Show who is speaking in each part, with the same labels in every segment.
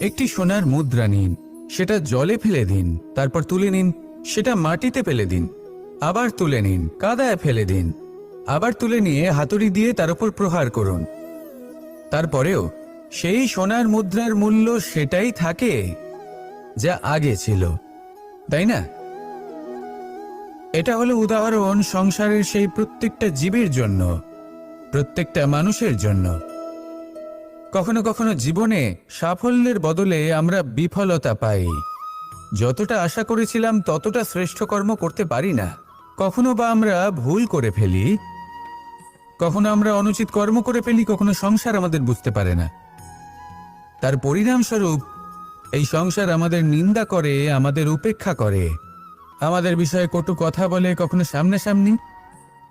Speaker 1: একটি সোনার মুদ্রা নিন, সেটা জলে ফেলে দিন, তারপর তুলে নিন, সেটা মাটিতে ফেলে দিন, আবার তুলে নিন, কাদায় ফেলে দিন, আবার তুলে নিয়ে হাতুড়ি দিয়ে তার উপর প্রহার করুন। তারপরেও, সেই সোনার মুদ্রার মূল্য সেটাই থাকে যা আগে ছিল, তাই না? এটা হলো উদাহরণ সংসারের সেই প্রত্যেকটা জীবের জন্য, প্রত্যেকটা মানুষের জন্য। কখনো কখনো জীবনে সাফল্যের বদলে আমরা বিফলতা পাই। যতটা আশা করেছিলাম, ততটা শ্রেষ্ঠ কর্ম করতে পারি না। কখনো বা আমরা ভুল করে ফেলি। কখনো আমরা অনুচিত কর্ম করে ফেলি, কখনো সংসার আমাদের বুঝতে পারে না। তার পরিণামস্বরূপ, এই সংসার আমাদের নিন্দা করে, আমাদের উপেক্ষা করে। আমাদের বিষয়ে কটু কথা বলে কখনো সামনাসামনি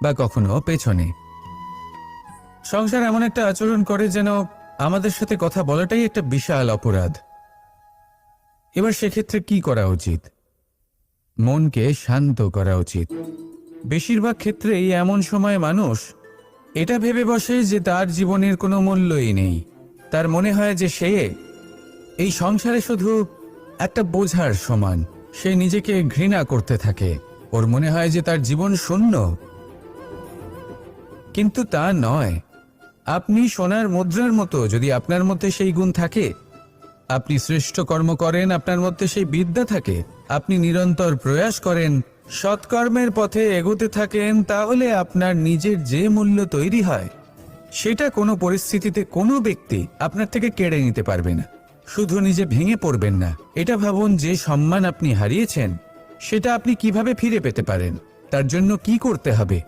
Speaker 1: বা কখনো পেছনে। সংসার এমন একটা আচরণ করে যেন আমাদের সাথে কথা বলাটাই একটা বিশাল অপরাধ। এবার সেক্ষেত্রে কি করা উচিত? মনকে শান্ত করা উচিত। বেশিরভাগ ক্ষেত্রেই এমন সময় মানুষ এটা ভেবে বসে যে তার জীবনের কোনো মূল্যই নেই। তার মনে হয় যে সে এই সংসারে শুধু একটা বোঝার সমান। সে নিজেকে ঘৃণা করতে থাকে। ওর মনে হয় যে তার জীবন শূন্য। কিন্তু তা নয়। আপনি সোনার মুদ্রার মতো যদি আপনার মধ্যে সেই গুণ থাকে, আপনি শ্রেষ্ঠ কর্ম করেন, আপনার মধ্যে সেই বিদ্যা থাকে, আপনি নিরন্তর প্রয়াস করেন, সৎকর্মের পথে এগোতে থাকেন, তাহলে আপনার নিজের যে মূল্য তৈরি হয়, সেটা কোনো পরিস্থিতিতে কোনো ব্যক্তি আপনার থেকে কেড়ে নিতে পারবে না। শুধু নিজে ভেঙে পড়বেন না। এটা ভাবুন, যে সম্মান আপনি হারিয়েছেন, সেটা আপনি কীভাবে ফিরে পেতে পারেন? তার জন্য কি করতে হবে?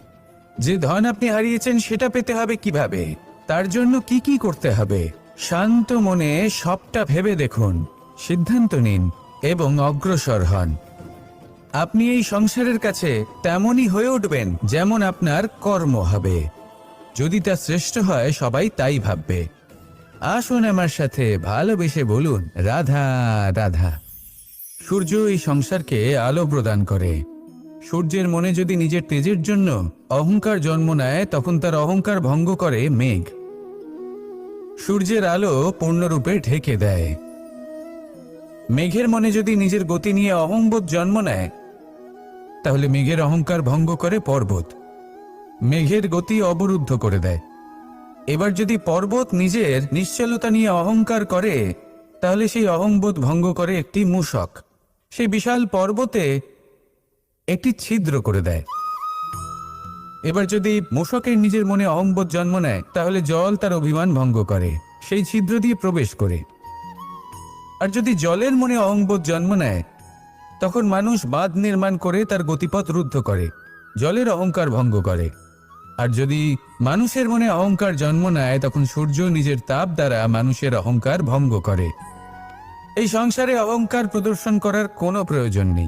Speaker 1: যে ধন আপনি হারিয়েছেন, সেটা পেতে হবে কীভাবে? তার জন্য কি কি করতে হবে? শান্ত মনে সবটা ভেবে দেখুন। সিদ্ধান্ত নিন এবং অগ্রসর হন। আপনি এই সংসারের কাছে তেমনই হয়ে উঠবেন যেমন আপনার কর্ম হবে। যদি তা শ্রেষ্ঠ হয়, সবাই তাই ভাববে। আসুন আমার সাথে ভালোবেসে বলুন, রাধা রাধা। সূর্য এই সংসারকে আলো প্রদান করে। সূর্যের মনে যদি নিজের তেজের জন্য অহংকার জন্ম নেয়, তখন তার অহংকার ভঙ্গ করে মেঘ। সূর্যের আলো পূর্ণরূপে ঢেকে দেয়। মেঘের মনে যদি নিজের গতি নিয়ে অহংবোধ জন্ম নেয়, তাহলে মেঘের অহংকার ভঙ্গ করে পর্বত। মেঘের গতি অবরুদ্ধ করে দেয়। এবার যদি পর্বত নিজের নিশ্চলতা নিয়ে অহংকার করে, তাহলে সেই অহংবোধ ভঙ্গ করে একটি মূষক। সেই বিশাল পর্বতে একটি ছিদ্র করে দেয়। এবার যদি মূষকের নিজের মনে অহংবোধ জন্ম নেয়, তাহলে জল তার অভিমান ভঙ্গ করে, সেই ছিদ্র দিয়ে প্রবেশ করে। আর যদি জলের মনে অহংবোধ জন্ম নেয়, তখন মানুষ বাঁধ নির্মাণ করে তার গতিপথ রুদ্ধ করে, জলের অহংকার ভঙ্গ করে। আর যদি মানুষের মনে অহংকার জন্ম নেয়, তখন সূর্য নিজের তাপ দ্বারা মানুষের অহংকার ভঙ্গ করে। এই সংসারে অহংকার প্রদর্শন করার কোনো প্রয়োজন নেই।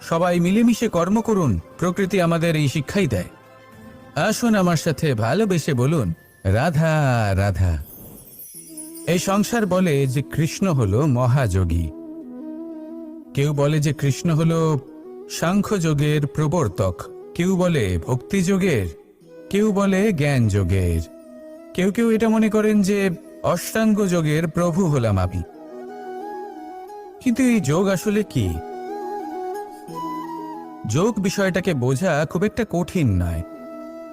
Speaker 1: সবাই মিলেমিশে কর্ম করুন, প্রকৃতি আমাদের এই শিক্ষাই দেয়। আসুন আমার সাথে ভালোবেসে বলুন, রাধা রাধা। এই সংসার বলে যে কৃষ্ণ হল মহাযোগী। কেউ বলে যে কৃষ্ণ হল সাংখ্য যোগের প্রবর্তক। কেউ বলে ভক্তি যোগের কেউ বলে জ্ঞান যোগের কেউ কেউ এটা মনে করেন যে অষ্টাঙ্গ যোগের প্রভু হলাম আমি। কিন্তু এই যোগ আসলে কি? যোগ বিষয়টাকে বোঝা খুব একটা কঠিন নয়।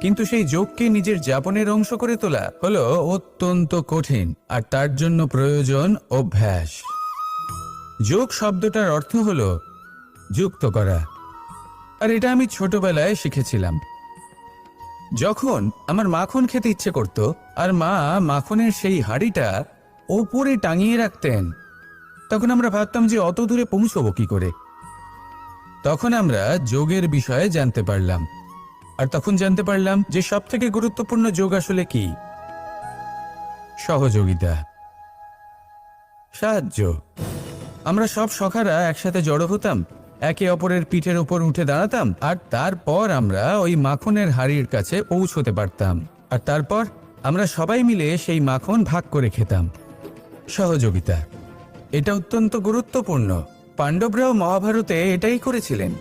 Speaker 1: কিন্তু সেই যোগকে নিজের যাপনের অংশ করে তোলা হলো অত্যন্ত কঠিন আর তার জন্য প্রয়োজন অভ্যাস। যোগ শব্দটার অর্থ হলো যুক্ত করা। আর এটা আমি ছোটবেলায় শিখেছিলাম। যখন আমার মাখন খেতে ইচ্ছে করত আর মা মাখনের সেই হাড়িটা ওপরে টাঙিয়ে রাখতেন, তখন আমরা ভাবতাম যে অত দূরে পৌঁছবো কি করে? তখন আমরা যোগের বিষয়ে জানতে পারলাম। আর তখন জানতে পারলাম যে সব থেকে গুরুত্বপূর্ণ যোগ আসলে কি? সহযোগিতা। সাহায্য। আমরা সব সখারা একসাথে জড়ো হতাম, একে অপরের পিঠের উপর উঠে দাঁড়াতাম, আর তারপর আমরা ওই মাখনের হাড়ির কাছে পৌঁছতে পারতাম। আর তারপর আমরা সবাই মিলে সেই মাখন ভাগ করে খেতাম। সহযোগিতা। এটা অত্যন্ত গুরুত্বপূর্ণ। পাণ্ডবরাও মহাভারতে এটাই করেছিলেন।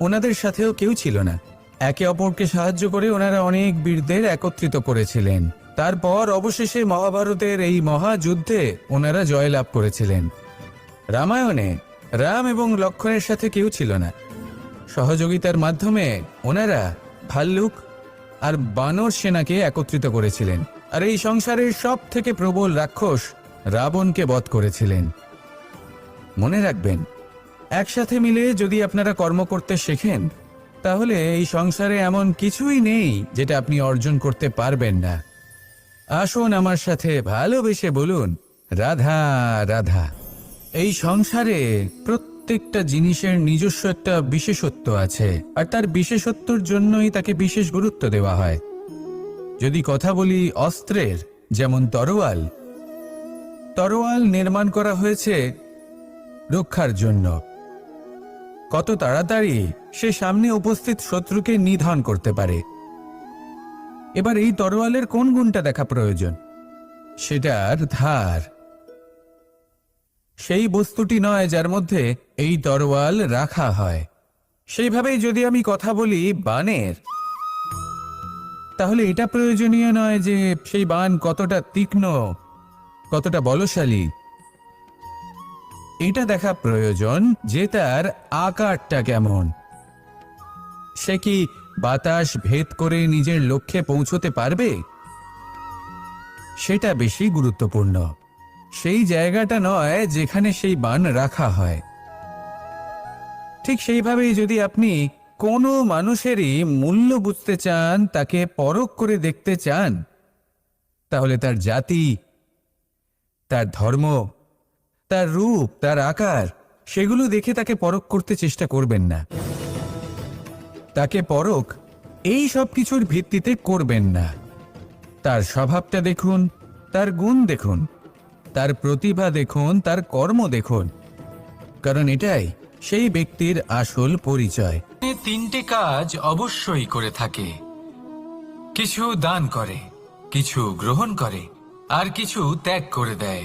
Speaker 1: ওনাদের সাথেও কেউ ছিল না। একে অপরকে সাহায্য করে ওনারা অনেক বীরদের একত্রিত করেছিলেন। তারপর অবশেষে মহাভারতের এই মহাযুদ্ধে ওনারা জয়লাভ করেছিলেন। রামায়ণে রাম এবং লক্ষণের সাথে কেউ ছিল না। সহযোগিতার মাধ্যমে ওনারা ভাল্লুক আর বানর সেনাকে একত্রিত করেছিলেন। আর এই সংসারের সব থেকে প্রবল রাক্ষস রাবণকে বধ করেছিলেন। মনে রাখবেন, একসাথে মিলে যদি আপনারা কর্ম করতে শেখেন, তাহলে এই সংসারে এমন কিছুই নেই যেটা আপনি অর্জন করতে পারবেন না। আসুন আমার সাথে ভালোবেসে বলুন, রাধা রাধা। এই সংসারে প্রত্যেকটা জিনিসের নিজস্ব একটা বিশেষত্ব আছে, আর তার বিশেষত্বর জন্যই তাকে বিশেষ গুরুত্ব দেওয়া হয়। যদি কথা বলি অস্ত্রের, যেমন তরোয়াল তরোয়াল নির্মাণ করা হয়েছে রক্ষার জন্য। কত তাড়াতাড়ি সে সামনে উপস্থিত শত্রুকে নিধন করতে পারে। এবার এই তরোয়ালের কোন গুণটা দেখা প্রয়োজন? সেটার ধার। সেই বস্তুটি নয় যার মধ্যে এই তরোয়াল রাখা হয়। সেইভাবেই যদি আমি কথা বলি বানের, তাহলে এটা প্রয়োজনীয় নয় যে সেই বান কতটা তীক্ষ্ণ, কতটা বলশালী এটা দেখা প্রয়োজন যে তার আকারটা কেমন। সে কি বাতাস ভেদ করে নিজের লক্ষ্যে পৌঁছতে পারবে? সেটা বেশি গুরুত্বপূর্ণ। সেই জায়গাটা নয় যেখানে সেই বান রাখা হয়। ঠিক সেইভাবেই যদি আপনি কোনো মানুষেরই মূল্য বুঝতে চান, তাকে পরখ করে দেখতে চান, তাহলে তার জাতি, তার ধর্ম তার রূপ, তার আকার, সেগুলো দেখে তাকে পরখ করতে চেষ্টা করবেন না। তাকে পরখ এই সব কিছুর ভিত্তিতে করবেন না। তার স্বভাবটা দেখুন, তার গুণ দেখুন, তার প্রতিভা দেখুন, তার কর্ম দেখুন। কারণ এটাই সেই ব্যক্তির আসল পরিচয়। তিনটে কাজ অবশ্যই করে থাকে। কিছু দান করে, কিছু গ্রহণ করে, আর কিছু ত্যাগ করে দেয়।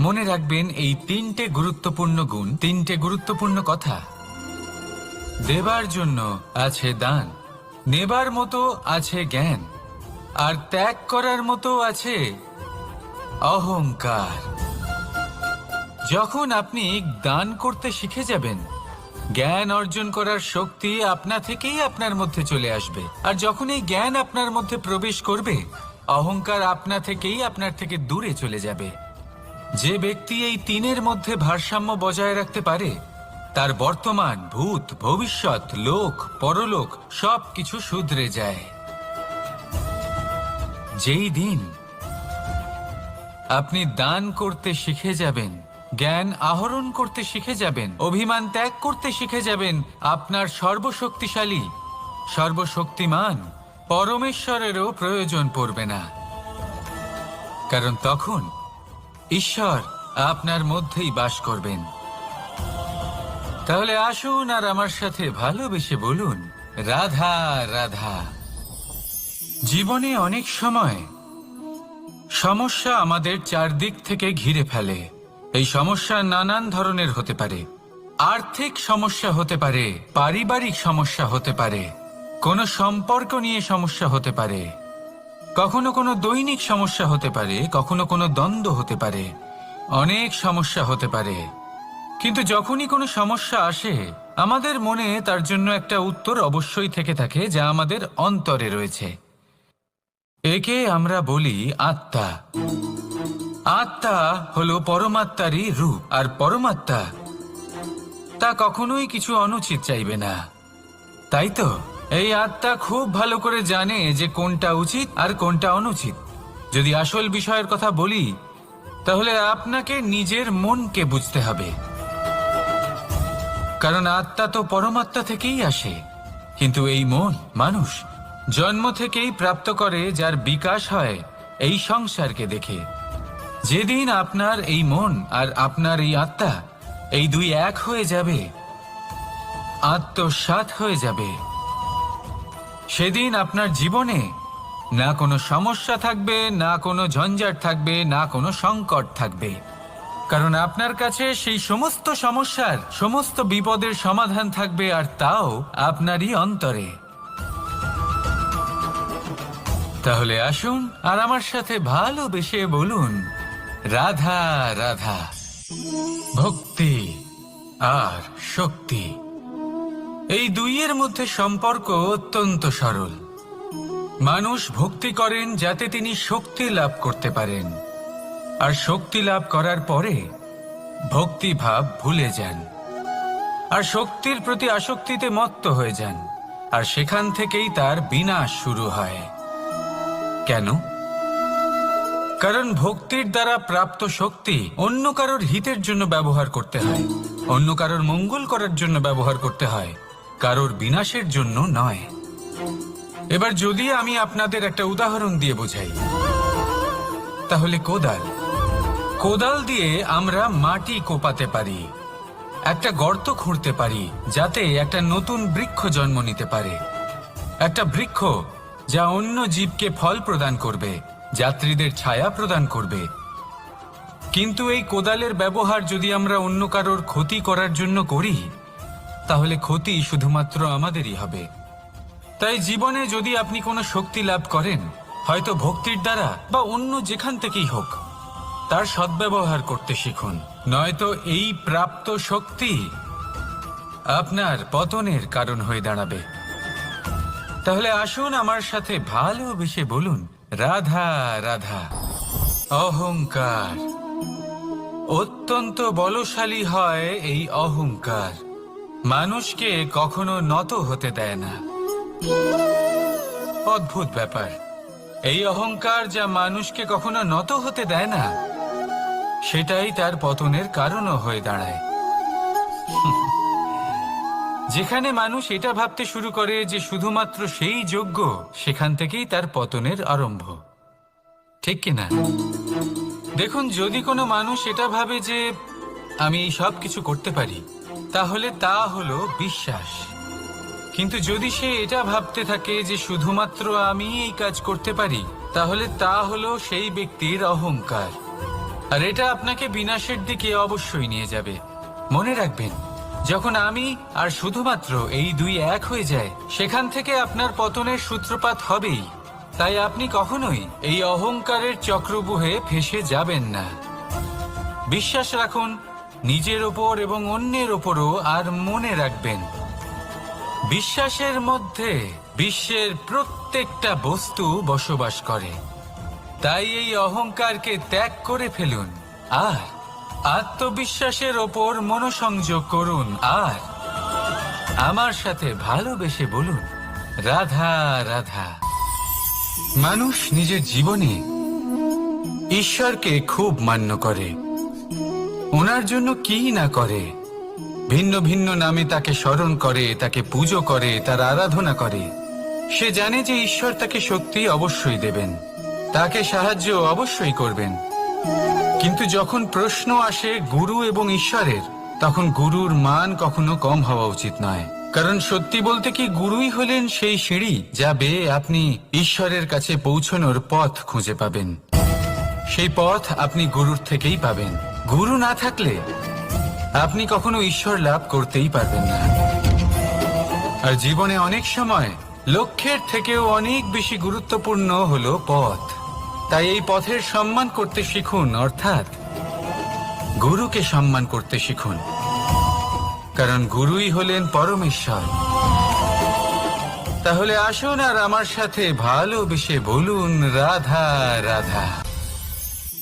Speaker 1: মনে রাখবেন, এই তিনটে গুরুত্বপূর্ণ গুণ, তিনটে গুরুত্বপূর্ণ কথা। দেবার জন্য আছে দান, নেবার মতো আছে জ্ঞান, আর ত্যাগ করার মতো আছে অহংকার। যখন আপনি দান করতে শিখে যাবেন, জ্ঞান অর্জন করার শক্তি আপনা থেকেই আপনার মধ্যে চলে আসবে। আর যখন এই জ্ঞান আপনার মধ্যে প্রবেশ করবে, অহংকার আপনা থেকেই আপনার থেকে দূরে চলে যাবে। যে ব্যক্তি এই তিনের মধ্যে ভারসাম্য বজায় রাখতে পারে, তার বর্তমান, ভূত, ভবিষ্যৎ, লোক, পরলোক সব কিছু শুধরে যায়। যেই দিন আপনি দান করতে শিখে যাবেন, জ্ঞান আহরণ করতে শিখে যাবেন, অভিমান ত্যাগ করতে শিখে যাবেন, আপনার সর্বশক্তিশালী, সর্বশক্তিমান পরমেশ্বরেরও প্রয়োজন পড়বে না। কারণ তখন ঈশ্বর আপনার মধ্যেই বাস করবেন। তাহলে আসুন আর আমার সাথে ভালোবেসে বলুন, রাধা রাধা। জীবনে অনেক সময় সমস্যা আমাদের চারদিক থেকে ঘিরে ফেলে। এই সমস্যা নানান ধরনের হতে পারে। আর্থিক সমস্যা হতে পারে, পারিবারিক সমস্যা হতে পারে, কোনো সম্পর্ক নিয়ে সমস্যা হতে পারে। কখনো কোনো দৈনিক সমস্যা হতে পারে, কখনো কোনো দ্বন্দ্ব হতে পারে, অনেক সমস্যা হতে পারে। কিন্তু যখনই কোনো সমস্যা আসে, আমাদের মনে তার জন্য একটা উত্তর অবশ্যই থেকে থাকে, যা আমাদের অন্তরে রয়েছে। একে আমরা বলি আত্মা। আত্মা হলো পরমাত্মারই রূপ, আর পরমাত্মা তা কখনোই কিছু অনুচিত চাইবে না। তাই তো? এই আত্মা খুব ভালো করে জানে যে কোনটা উচিত আর কোনটা অনুচিত। যদি আসল বিষয়ের কথা বলি, তাহলে আপনাকে নিজের মনকে বুঝতে হবে। কারণ আত্মা তো পরমাত্মা থেকেই আসে, কিন্তু এই মন মানুষ, জন্ম থেকেই প্রাপ্ত করে যার বিকাশ হয় এই সংসারকে দেখে। যেদিন আপনার এই মন আর আপনার এই আত্মা এই দুই এক হয়ে যাবে আত্মসাত হয়ে যাবে। সেদিন আপনার জীবনে না কোনো সমস্যা থাকবে, না কোনো ঝঞ্ঝাট থাকবে, না কোনো সংকট থাকবে। কারণ আপনার কাছে সেই সমস্ত সমস্যার, সমস্ত বিপদের সমাধান থাকবে আর তাও আপনারই অন্তরে। তাহলে আসুন আর আমার সাথে ভালোবেসে বলুন, রাধা রাধা। ভক্তি আর শক্তি। এই দুইয়ের মধ্যে সম্পর্ক অত্যন্ত সরল। মানুষ ভক্তি করেন যাতে তিনি শক্তি লাভ করতে পারেন। আর শক্তি লাভ করার পরে ভক্তি ভাব ভুলে যান। আর শক্তির প্রতি আসক্তিতে মত্ত হয়ে যান। আর সেখান থেকেই তার বিনাশ শুরু হয়। কেন? কারণ ভক্তির দ্বারা প্রাপ্ত শক্তি অন্য কারোর হিতের জন্য ব্যবহার করতে হয়। অন্য কারোর মঙ্গল করার জন্য ব্যবহার করতে হয়। কারোর বিনাশের জন্য নয়। এবার যদি আমি আপনাদের একটা উদাহরণ দিয়ে বোঝাই, তাহলে কোদাল। কোদাল দিয়ে আমরা মাটি কোপাতে পারি, একটা গর্ত খুঁড়তে পারি, যাতে একটা নতুন বৃক্ষ জন্ম নিতে পারে। একটা বৃক্ষ যা অন্য জীবকে ফল প্রদান করবে, যাত্রীদের ছায়া প্রদান করবে। কিন্তু এই কোদালের ব্যবহার যদি আমরা অন্য কারোর ক্ষতি করার জন্য করি তাহলে ক্ষতি শুধুমাত্র আমাদেরই হবে। তাই জীবনে যদি আপনি কোনো শক্তি লাভ করেন, হয়তো ভক্তির দ্বারা বা অন্য যেখান থেকেই হোক, তার সদ্ব্যবহার করতে শিখুন। নয়তো এই প্রাপ্ত শক্তি আপনার পতনের কারণ হয়ে দাঁড়াবে। তাহলে আসুন আমার সাথে ভালোবেসে বলুন, রাধা রাধা। অহংকার। অত্যন্ত বলশালী হয় এই অহংকার। মানুষকে কখনো নত হতে দেয় না। অদ্ভুত ব্যাপার। এই অহংকার যা মানুষকে কখনো নত হতে দেয় না, সেটাই তার পতনের কারণও হয়ে দাঁড়ায়। যেখানে মানুষ এটা ভাবতে শুরু করে যে শুধুমাত্র সেই যোগ্য, সেখান থেকেই তার পতনের আরম্ভ। ঠিক কিনা? দেখুন, যদি কোনো মানুষ এটা ভাবে যে আমি সব কিছু করতে পারি তাহলে তা হলো বিশ্বাস। কিন্তু যদি সে এটা ভাবতে থাকে যে শুধুমাত্র আমি এই কাজ করতে পারি, তাহলে তা হলো সেই ব্যক্তির অহংকার। আর এটা আপনাকে বিনাশের দিকে অবশ্যই নিয়ে যাবে। মনে রাখবেন, যখন আমি আর শুধুমাত্র এই দুই এক হয়ে যায়, সেখান থেকে আপনার পতনের সূত্রপাত হবেই। তাই আপনি কখনোই এই অহংকারের চক্রবুহে ফেসে যাবেন না। বিশ্বাস রাখুন নিজের ওপর এবং অন্যের ওপরও আর মনে রাখবেন। বিশ্বাসের মধ্যে বিশ্বের প্রত্যেকটা বস্তু বসবাস করে। তাই এই অহংকারকে ত্যাগ করে ফেলুন। আর আত্মবিশ্বাসের ওপর মনোসংযোগ করুন। আর আমার সাথে ভালোবেসে বলুন, রাধা রাধা। মানুষ নিজের জীবনে ঈশ্বরকে খুব মান্য করে। ওনার জন্য কি না করে? ভিন্ন ভিন্ন নামে তাকে স্মরণ করে, তাকে পুজো করে, তার আরাধনা করে। সে জানে যে ঈশ্বর তাকে শক্তি অবশ্যই দেবেন। তাকে সাহায্য অবশ্যই করবেন। কিন্তু যখন প্রশ্ন আসে গুরু এবং ঈশ্বরের, তখন গুরুর মান কখনো কম হওয়া উচিত নয়। কারণ সত্যি বলতে কি গুরুই হলেন সেই সিঁড়ি যা বেয়ে আপনি ঈশ্বরের কাছে পৌঁছনোর পথ খুঁজে পাবেন। সেই পথ আপনি গুরুর থেকেই পাবেন। গুরু না থাকলে আপনি কখনো ঈশ্বর লাভ করতেই পারবেন না। আর জীবনে অনেক সময় লক্ষ্যের থেকেও অনেক বেশি গুরুত্বপূর্ণ হলো পথ। তাই এই পথের সম্মান করতে শিখুন, অর্থাৎ গুরুকে সম্মান করতে শিখুন। কারণ গুরুই হলেন পরমেশ্বর। তাহলে আসুন আর আমার সাথে ভালোবেসে বলুন, রাধা রাধা।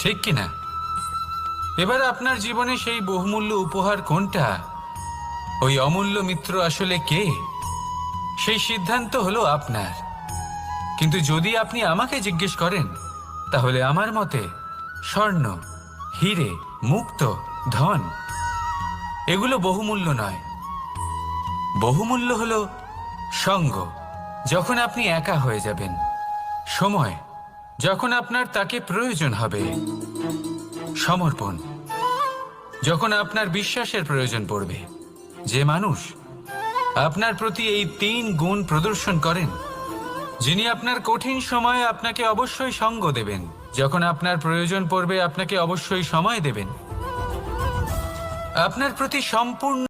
Speaker 1: ঠিক কিনা? এবার আপনার জীবনে সেই বহুমূল্য উপহার কোনটা? ওই অমূল্য মিত্র আসলে কে? সেই সিদ্ধান্ত হলো আপনার। কিন্তু যদি আপনি আমাকে জিজ্ঞেস করেন, তাহলে আমার মতে স্বর্ণ, হিরে, মুক্ত, ধন, এগুলো বহুমূল্য নয়। বহুমূল্য হলো সঙ্গ, যখন আপনি একা হয়ে যাবেন। সময় যখন আপনার তাকে প্রয়োজন হবে, সমর্পণ। যখন আপনার বিশ্বাসের প্রয়োজন পড়বে, যে মানুষ আপনার প্রতি এই তিন গুণ প্রদর্শন করেন, যিনি আপনার কঠিন সময়ে আপনাকে অবশ্যই সঙ্গ দেবেন, যখন আপনার প্রয়োজন পড়বে, আপনাকে অবশ্যই সময় দেবেন। আপনার প্রতি সম্পূর্ণ